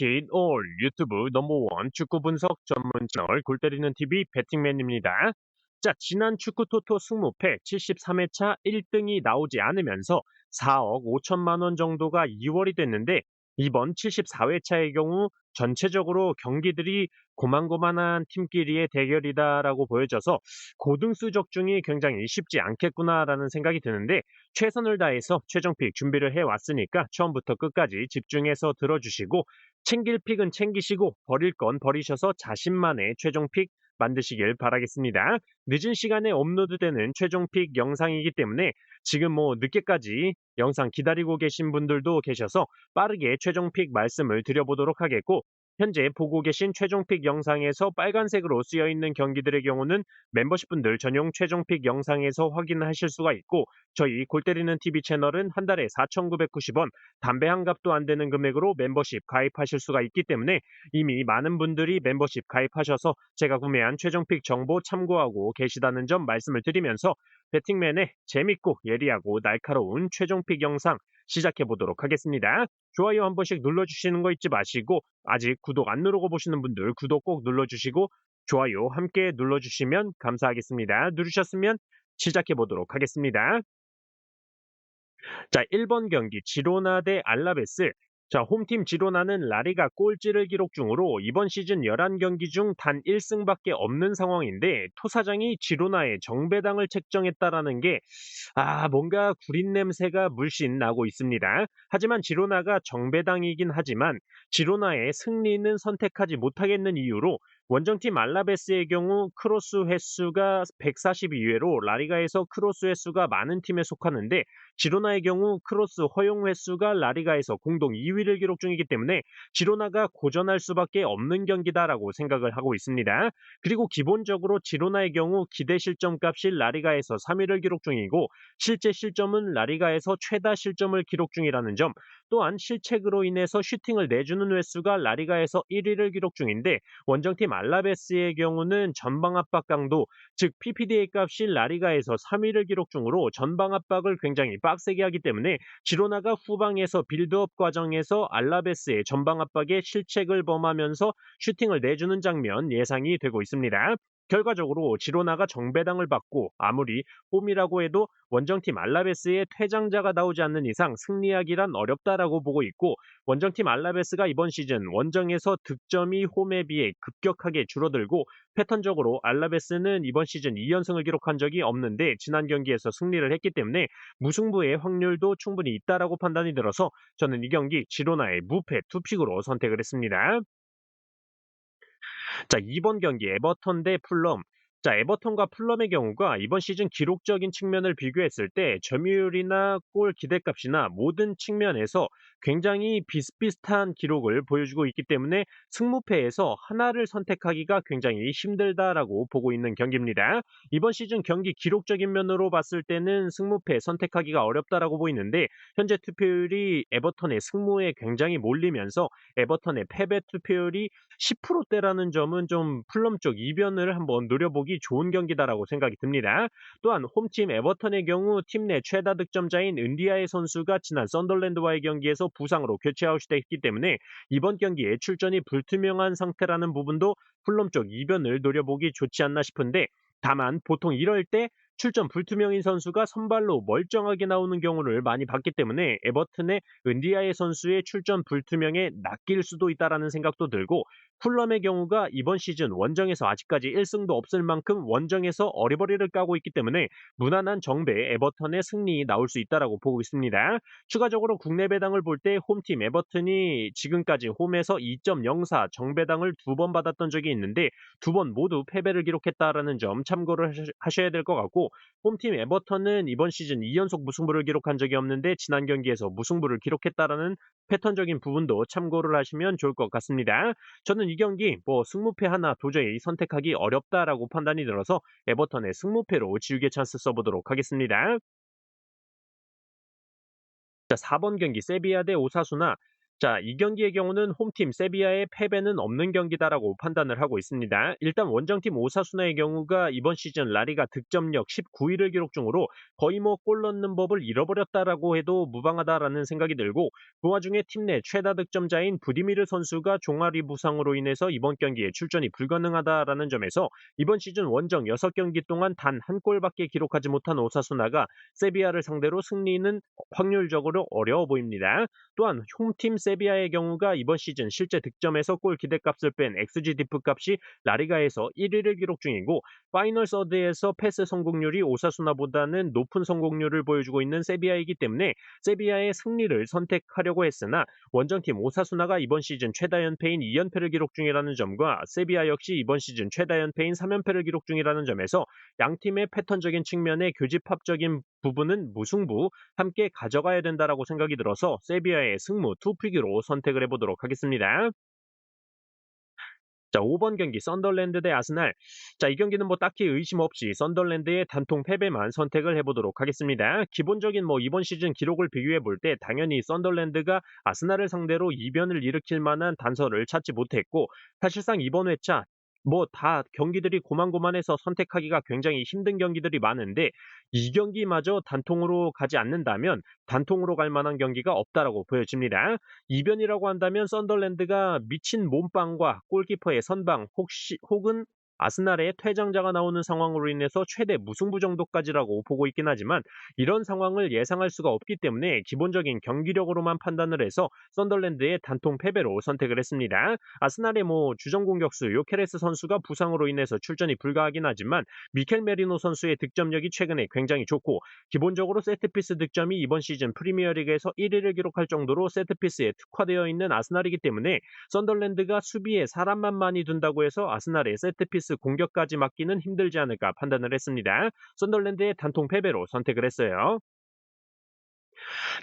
It all 유튜브 넘버원 축구 분석 전문 채널 골 때리는 TV 배팅맨입니다. 자, 지난 축구 토토 승무패 73회차 1등이 나오지 않으면서 4억 5천만 원 정도가 2월이 됐는데 이번 74회차의 경우 전체적으로 경기들이 고만고만한 팀끼리의 대결이다라고 보여져서 고등수 적중이 굉장히 쉽지 않겠구나라는 생각이 드는데 최선을 다해서 최종 픽 준비를 해왔으니까 처음부터 끝까지 집중해서 들어주시고 챙길 픽은 챙기시고 버릴 건 버리셔서 자신만의 최종 픽 만드시길 바라겠습니다. 늦은 시간에 업로드되는 최종 픽 영상이기 때문에 지금 뭐 늦게까지 영상 기다리고 계신 분들도 계셔서 빠르게 최종 픽 말씀을 드려보도록 하겠고 현재 보고 계신 최종픽 영상에서 빨간색으로 쓰여 있는 경기들의 경우는 멤버십분들 전용 최종픽 영상에서 확인하실 수가 있고 저희 골 때리는 TV 채널은 한 달에 4,990원 담배 한 값도 안 되는 금액으로 멤버십 가입하실 수가 있기 때문에 이미 많은 분들이 멤버십 가입하셔서 제가 구매한 최종픽 정보 참고하고 계시다는 점 말씀을 드리면서 배팅맨의 재밌고 예리하고 날카로운 최종픽 영상 시작해 보도록 하겠습니다. 좋아요 한 번씩 눌러주시는 거 잊지 마시고 아직 구독 안 누르고 보시는 분들 구독 꼭 눌러주시고 좋아요 함께 눌러주시면 감사하겠습니다. 누르셨으면 시작해 보도록 하겠습니다. 자, 1번 경기 지로나 대 알라베스 자, 홈팀 지로나는 라리가 꼴찌를 기록 중으로 이번 시즌 11경기 중 단 1승밖에 없는 상황인데 토사장이 지로나의 정배당을 책정했다라는 게 아, 뭔가 구린 냄새가 물씬 나고 있습니다. 하지만 지로나가 정배당이긴 하지만 지로나의 승리는 선택하지 못하겠는 이유로 원정팀 알라베스의 경우 크로스 횟수가 142회로 라리가에서 크로스 횟수가 많은 팀에 속하는데 지로나의 경우 크로스 허용 횟수가 라리가에서 공동 2위를 기록 중이기 때문에 지로나가 고전할 수밖에 없는 경기다라고 생각을 하고 있습니다. 그리고 기본적으로 지로나의 경우 기대 실점 값이 라리가에서 3위를 기록 중이고 실제 실점은 라리가에서 최다 실점을 기록 중이라는 점 또한 실책으로 인해서 슈팅을 내주는 횟수가 라리가에서 1위를 기록 중인데 원정팀 알라베스의 경우는 전방 압박 강도, 즉 PPDA 값이 라리가에서 3위를 기록 중으로 전방 압박을 굉장히 빡세게 하기 때문에 지로나가 후방에서 빌드업 과정에서 알라베스의 전방 압박에 실책을 범하면서 슈팅을 내주는 장면 예상이 되고 있습니다. 결과적으로 지로나가 정배당을 받고 아무리 홈이라고 해도 원정팀 알라베스의 퇴장자가 나오지 않는 이상 승리하기란 어렵다라고 보고 있고 원정팀 알라베스가 이번 시즌 원정에서 득점이 홈에 비해 급격하게 줄어들고 패턴적으로 알라베스는 이번 시즌 2연승을 기록한 적이 없는데 지난 경기에서 승리를 했기 때문에 무승부의 확률도 충분히 있다라고 판단이 들어서 저는 이 경기 지로나의 무패 투픽으로 선택을 했습니다. 자, 이번 경기 에버턴 대 풀럼. 자, 에버턴과 풀럼의 경우가 이번 시즌 기록적인 측면을 비교했을 때 점유율이나 골 기대값이나 모든 측면에서 굉장히 비슷비슷한 기록을 보여주고 있기 때문에 승무패에서 하나를 선택하기가 굉장히 힘들다라고 보고 있는 경기입니다. 이번 시즌 경기 기록적인 면으로 봤을 때는 승무패 선택하기가 어렵다라고 보이는데 현재 투표율이 에버턴의 승무에 굉장히 몰리면서 에버턴의 패배 투표율이 10%대라는 점은 좀 플럼 쪽 이변을 한번 노려보기 좋은 경기다라고 생각이 듭니다. 또한 홈팀 에버턴의 경우 팀 내 최다 득점자인 은디아의 선수가 지난 썬덜랜드와의 경기에서 부상으로 교체 아웃됐기 때문에 이번 경기에 출전이 불투명한 상태라는 부분도 플럼 쪽 이변을 노려보기 좋지 않나 싶은데 다만 보통 이럴 때 출전 불투명인 선수가 선발로 멀쩡하게 나오는 경우를 많이 봤기 때문에 에버튼의 은디아의 선수의 출전 불투명에 낚일 수도 있다라는 생각도 들고 풀럼의 경우가 이번 시즌 원정에서 아직까지 1승도 없을 만큼 원정에서 어리버리를 까고 있기 때문에 무난한 정배 에버턴의 승리 나올 수 있다라고 보고 있습니다. 추가적으로 국내 배당을 볼 때 홈팀 에버튼이 지금까지 홈에서 2.04 정배당을 두 번 받았던 적이 있는데 두 번 모두 패배를 기록했다라는 점 참고를 하셔야 될 것 같고 홈팀 에버턴은 이번 시즌 2연속 무승부를 기록한 적이 없는데 지난 경기에서 무승부를 기록했다라는 패턴적인 부분도 참고를 하시면 좋을 것 같습니다. 저는 이 경기 뭐 승무패 하나 도저히 선택하기 어렵다라고 판단이 들어서 에버턴의 승무패로 지우개 찬스 써보도록 하겠습니다. 자, 4번 경기 세비야 대 오사수나 자, 이 경기의 경우는 홈팀 세비야의 패배는 없는 경기다라고 판단을 하고 있습니다. 일단 원정팀 오사수나의 경우가 이번 시즌 라리가 득점력 19위를 기록 중으로 거의 뭐 골 넣는 법을 잃어버렸다라고 해도 무방하다라는 생각이 들고 그 와중에 팀 내 최다 득점자인 부디미르 선수가 종아리 부상으로 인해서 이번 경기에 출전이 불가능하다라는 점에서 이번 시즌 원정 6경기 동안 단 한 골밖에 기록하지 못한 오사수나가 세비야를 상대로 승리는 확률적으로 어려워 보입니다. 또한 홈팀 세비야의 경우가 이번 시즌 실제 득점에서 골 기대값을 뺀 XG 디프 값이 라리가에서 1위를 기록 중이고 파이널 서드에서 패스 성공률이 오사수나보다는 높은 성공률을 보여주고 있는 세비야이기 때문에 세비야의 승리를 선택하려고 했으나 원정팀 오사수나가 이번 시즌 최다 연패인 2연패를 기록 중이라는 점과 세비야 역시 이번 시즌 최다 연패인 3연패를 기록 중이라는 점에서 양 팀의 패턴적인 측면의 교집합적인 부분은 무승부 함께 가져가야 된다라고 생각이 들어서 세비야의 승무 투피기로 선택을 해보도록 하겠습니다. 자, 5번 경기 썬덜랜드 대 아스날. 자, 이 경기는 뭐 딱히 의심 없이 썬덜랜드의 단통 패배만 선택을 해보도록 하겠습니다. 기본적인 뭐 이번 시즌 기록을 비교해 볼 때 당연히 썬덜랜드가 아스날을 상대로 이변을 일으킬 만한 단서를 찾지 못했고 사실상 이번 회차 뭐 다 경기들이 고만고만해서 선택하기가 굉장히 힘든 경기들이 많은데 이 경기마저 단통으로 가지 않는다면 단통으로 갈 만한 경기가 없다라고 보여집니다. 이변이라고 한다면 썬덜랜드가 미친 몸빵과 골키퍼의 선방 혹시 혹은 아스날의 퇴장자가 나오는 상황으로 인해서 최대 무승부 정도까지라고 보고 있긴 하지만 이런 상황을 예상할 수가 없기 때문에 기본적인 경기력으로만 판단을 해서 썬덜랜드의 단통 패배로 선택을 했습니다. 아스날의 뭐 주전 공격수 요케레스 선수가 부상으로 인해서 출전이 불가하긴 하지만 미켈 메리노 선수의 득점력이 최근에 굉장히 좋고 기본적으로 세트피스 득점이 이번 시즌 프리미어리그에서 1위를 기록할 정도로 세트피스에 특화되어 있는 아스날이기 때문에 썬덜랜드가 수비에 사람만 많이 둔다고 해서 아스날의 세트피스 스 공격까지 막기는 힘들지 않을까 판단을 했습니다. 썬덜랜드의 단통 패배로 선택을 했어요.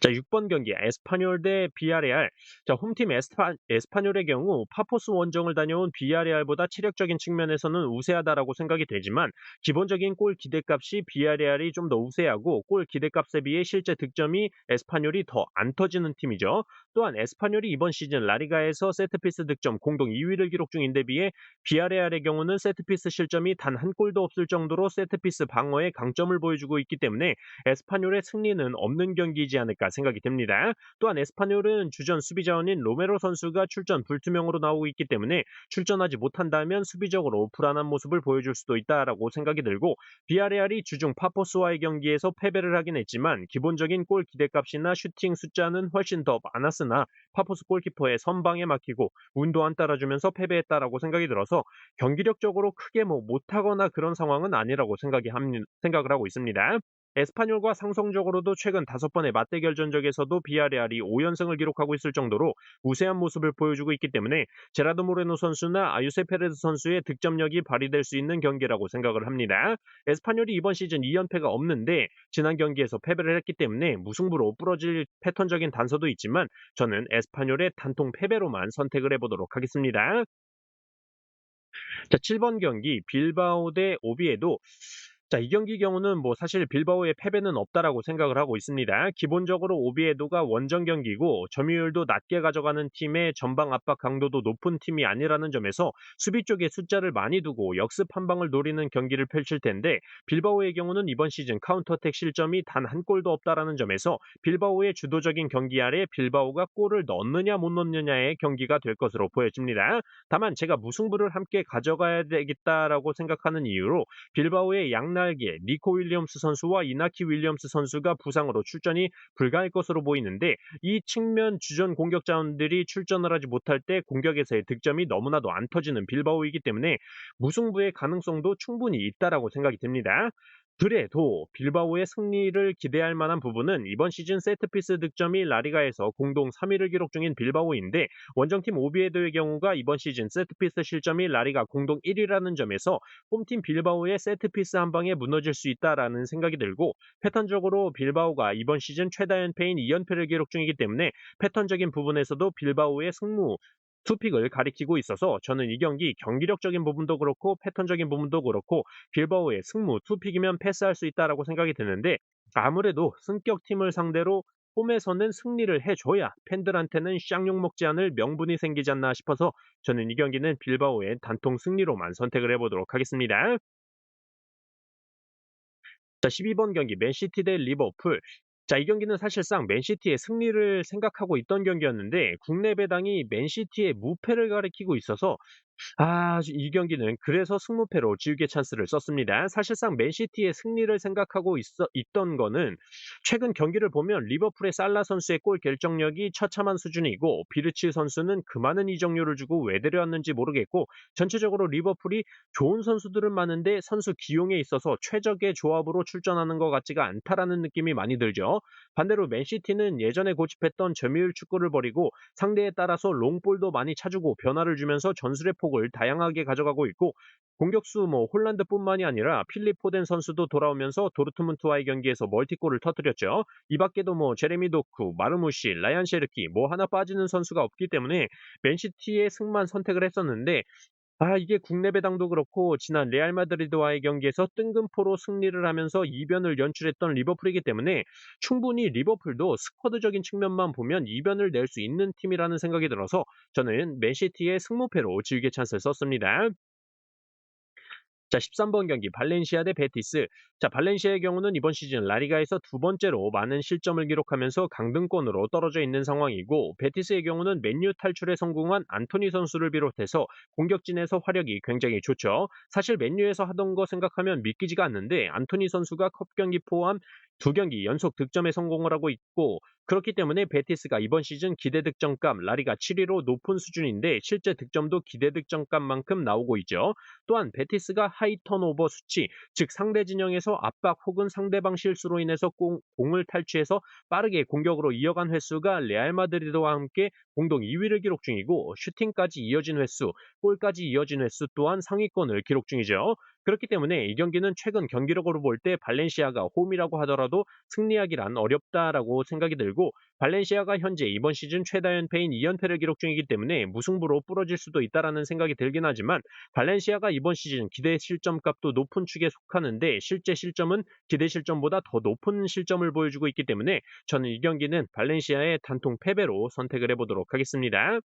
자, 6번 경기 에스파뇰 대 비아레알. 자, 홈팀 에스파, 에스파뇰의 경우 파포스 원정을 다녀온 비아레알보다 체력적인 측면에서는 우세하다라고 생각이 되지만 기본적인 골 기대값이 비아레알이 좀 더 우세하고 골 기대값에 비해 실제 득점이 에스파뇰이 더 안 터지는 팀이죠. 또한 에스파뇰이 이번 시즌 라리가에서 세트피스 득점 공동 2위를 기록 중인데 비해 비아레알의 경우는 세트피스 실점이 단 한 골도 없을 정도로 세트피스 방어에 강점을 보여주고 있기 때문에 에스파뇰의 승리는 없는 경기 이지 않을까 생각이 됩니다. 또한 에스파뇰은 주전 수비 자원인 로메로 선수가 출전 불투명으로 나오고 있기 때문에 출전하지 못한다면 수비적으로 불안한 모습을 보여줄 수도 있다라고 생각이 들고 비아레알이 주중 파포스와의 경기에서 패배를 하긴 했지만 기본적인 골 기대값이나 슈팅 숫자는 훨씬 더 많았으나 파포스 골키퍼의 선방에 막히고 운도 안 따라주면서 패배했다라고 생각이 들어서 경기력적으로 크게 뭐 못하거나 그런 상황은 아니라고 생각이 합니, 생각을 하고 있습니다. 에스파뇰과 상성적으로도 최근 다섯 번의 맞대결 전적에서도 비아레알이 5연승을 기록하고 있을 정도로 우세한 모습을 보여주고 있기 때문에 제라드 모레노 선수나 아유세 페레스 선수의 득점력이 발휘될 수 있는 경기라고 생각을 합니다. 에스파뇰이 이번 시즌 2연패가 없는데 지난 경기에서 패배를 했기 때문에 무승부로 부러질 패턴적인 단서도 있지만 저는 에스파뇰의 단통 패배로만 선택을 해보도록 하겠습니다. 자, 7번 경기 빌바오 대 오비에도 자, 이 경기 경우는 뭐 사실 빌바오의 패배는 없다라고 생각을 하고 있습니다. 기본적으로 오비에도가 원정 경기고 점유율도 낮게 가져가는 팀의 전방 압박 강도도 높은 팀이 아니라는 점에서 수비 쪽에 숫자를 많이 두고 역습 한 방을 노리는 경기를 펼칠 텐데 빌바오의 경우는 이번 시즌 카운터택 실점이 단 한 골도 없다라는 점에서 빌바오의 주도적인 경기 아래 빌바오가 골을 넣느냐 못 넣느냐의 경기가 될 것으로 보여집니다. 다만 제가 무승부를 함께 가져가야 되겠다라고 생각하는 이유로 빌바오의 양날 날개 니코 윌리엄스 선수와 이나키 윌리엄스 선수가 부상으로 출전이 불가할 것으로 보이는데 이 측면 주전 공격 자원들이 출전을 하지 못할 때 공격에서의 득점이 너무나도 안 터지는 빌바오이기 때문에 무승부의 가능성도 충분히 있다라고 생각이 됩니다. 그래도 빌바오의 승리를 기대할 만한 부분은 이번 시즌 세트피스 득점이 라리가에서 공동 3위를 기록 중인 빌바오인데 원정팀 오비에도의 경우가 이번 시즌 세트피스 실점이 라리가 공동 1위라는 점에서 홈팀 빌바오의 세트피스 한 방에 무너질 수 있다라는 생각이 들고 패턴적으로 빌바오가 이번 시즌 최다 연패인 2연패를 기록 중이기 때문에 패턴적인 부분에서도 빌바오의 승무 투픽을 가리키고 있어서 저는 이 경기 경기력적인 부분도 그렇고 패턴적인 부분도 그렇고 빌바오의 승무 투픽이면 패스할 수 있다라고 생각이 드는데 아무래도 승격 팀을 상대로 홈에서는 승리를 해줘야 팬들한테는 쌍욕 먹지 않을 명분이 생기지 않나 싶어서 저는 이 경기는 빌바오의 단통 승리로만 선택을 해보도록 하겠습니다. 자, 12번 경기 맨시티 대 리버풀. 자, 이 경기는 사실상 맨시티의 승리를 생각하고 있던 경기였는데 국내 배당이 맨시티의 무패를 가리키고 있어서 아, 이 경기는 그래서 승무패로 지우개 찬스를 썼습니다. 사실상 맨시티의 승리를 생각하고 있어, 있던 거는 최근 경기를 보면 리버풀의 살라 선수의 골 결정력이 처참한 수준이고 비르치 선수는 그 많은 이적료를 주고 왜 데려왔는지 모르겠고 전체적으로 리버풀이 좋은 선수들은 많은데 선수 기용에 있어서 최적의 조합으로 출전하는 것 같지가 않다라는 느낌이 많이 들죠. 반대로 맨시티는 예전에 고집했던 점유율 축구를 벌이고 상대에 따라서 롱볼도 많이 차주고 변화를 주면서 전술의 폭을 다양하게 가져가고 있고 공격수 뭐 홀란드뿐만이 아니라 필립 포덴 선수도 돌아오면서 도르트문트와의 경기에서 멀티골을 터뜨렸죠. 이 밖에도 뭐 제레미 도쿠, 마르무시, 라이안 셰르키 뭐 하나 빠지는 선수가 없기 때문에 맨시티의 승만 선택을 했었는데 아 이게 국내 배당도 그렇고 지난 레알 마드리드와의 경기에서 뜬금포로 승리를 하면서 이변을 연출했던 리버풀이기 때문에 충분히 리버풀도 스쿼드적인 측면만 보면 이변을 낼 수 있는 팀이라는 생각이 들어서 저는 맨시티의 승무패로 지우개 찬스를 썼습니다. 자, 13번 경기 발렌시아 대 베티스. 자, 발렌시아의 경우는 이번 시즌 라리가에서 두 번째로 많은 실점을 기록하면서 강등권으로 떨어져 있는 상황이고 베티스의 경우는 맨유 탈출에 성공한 안토니 선수를 비롯해서 공격진에서 화력이 굉장히 좋죠. 사실 맨유에서 하던 거 생각하면 믿기지가 않는데 안토니 선수가 컵 경기 포함 두 경기 연속 득점에 성공을 하고 있고 그렇기 때문에 베티스가 이번 시즌 기대 득점값 라리가 7위로 높은 수준인데 실제 득점도 기대 득점값만큼 나오고 있죠. 또한 베티스가 하이 턴오버 수치, 즉 상대 진영에서 압박 혹은 상대방 실수로 인해서 공, 공을 탈취해서 빠르게 공격으로 이어간 횟수가 레알 마드리드와 함께 공동 2위를 기록 중이고 슈팅까지 이어진 횟수, 골까지 이어진 횟수 또한 상위권을 기록 중이죠. 그렇기 때문에 이 경기는 최근 경기력으로 볼 때 발렌시아가 홈이라고 하더라도 승리하기란 어렵다라고 생각이 들고 발렌시아가 현재 이번 시즌 최다 연패인 2연패를 기록 중이기 때문에 무승부로 부러질 수도 있다라는 생각이 들긴 하지만 발렌시아가 이번 시즌 기대 실점값도 높은 축에 속하는데 실제 실점은 기대 실점보다 더 높은 실점을 보여주고 있기 때문에 저는 이 경기는 발렌시아의 단통 패배로 선택을 해보도록 하겠습니다.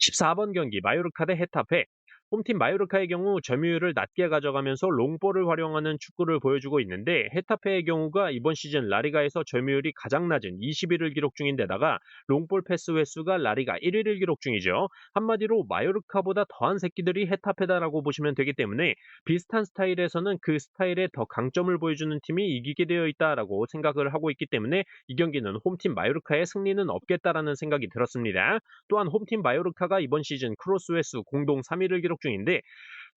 14번 경기 마요르카 대 헤타페 홈팀 마요르카의 경우 점유율을 낮게 가져가면서 롱볼을 활용하는 축구를 보여주고 있는데 헤타페의 경우가 이번 시즌 라리가에서 점유율이 가장 낮은 20위를 기록 중인데다가 롱볼 패스 횟수가 라리가 1위를 기록 중이죠. 한마디로 마요르카보다 더한 새끼들이 헤타페다라고 보시면 되기 때문에 비슷한 스타일에서는 그 스타일에 더 강점을 보여주는 팀이 이기게 되어 있다라고 생각을 하고 있기 때문에 이 경기는 홈팀 마요르카의 승리는 없겠다라는 생각이 들었습니다. 또한 홈팀 마요르카가 이번 시즌 크로스 횟수 공동 3위를 기록 중인데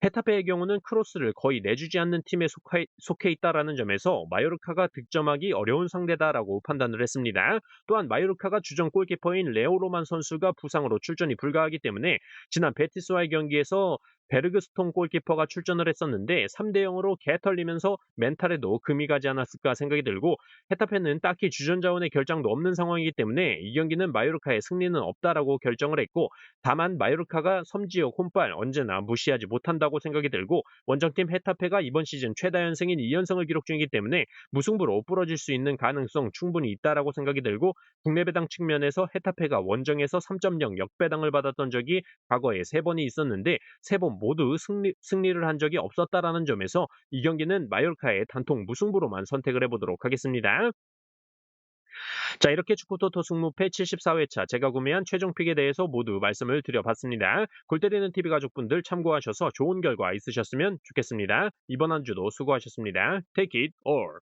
헤타페의 경우는 크로스를 거의 내주지 않는 팀에 속해, 속해 있다라는 점에서 마요르카가 득점하기 어려운 상대다라고 판단을 했습니다. 또한 마요르카가 주전 골키퍼인 레오로만 선수가 부상으로 출전이 불가하기 때문에 지난 베티스와의 경기에서 베르그스톤 골키퍼가 출전을 했었는데 3대 0으로 개털리면서 멘탈에도 금이 가지 않았을까 생각이 들고 헤타페는 딱히 주전 자원의 결장도 없는 상황이기 때문에 이 경기는 마요르카의 승리는 없다라고 결정을 했고 다만 마요르카가 섬지역 홈발 언제나 무시하지 못한다고 생각이 들고 원정팀 헤타페가 이번 시즌 최다 연승인 2연승을 기록 중이기 때문에 무승부로 부러질 수 있는 가능성 충분히 있다라고 생각이 들고 국내 배당 측면에서 헤타페가 원정에서 3.0 역배당을 받았던 적이 과거에 3번이 있었는데 3번 모두 승리, 승리를 한 적이 없었다라는 점에서 이 경기는 마요르카의 단통 무승부로만 선택을 해보도록 하겠습니다. 자, 이렇게 축구토토 승무패 74회차 제가 구매한 최종픽에 대해서 모두 말씀을 드려봤습니다. 골 때리는 TV 가족분들 참고하셔서 좋은 결과 있으셨으면 좋겠습니다. 이번 한 주도 수고하셨습니다. Take it or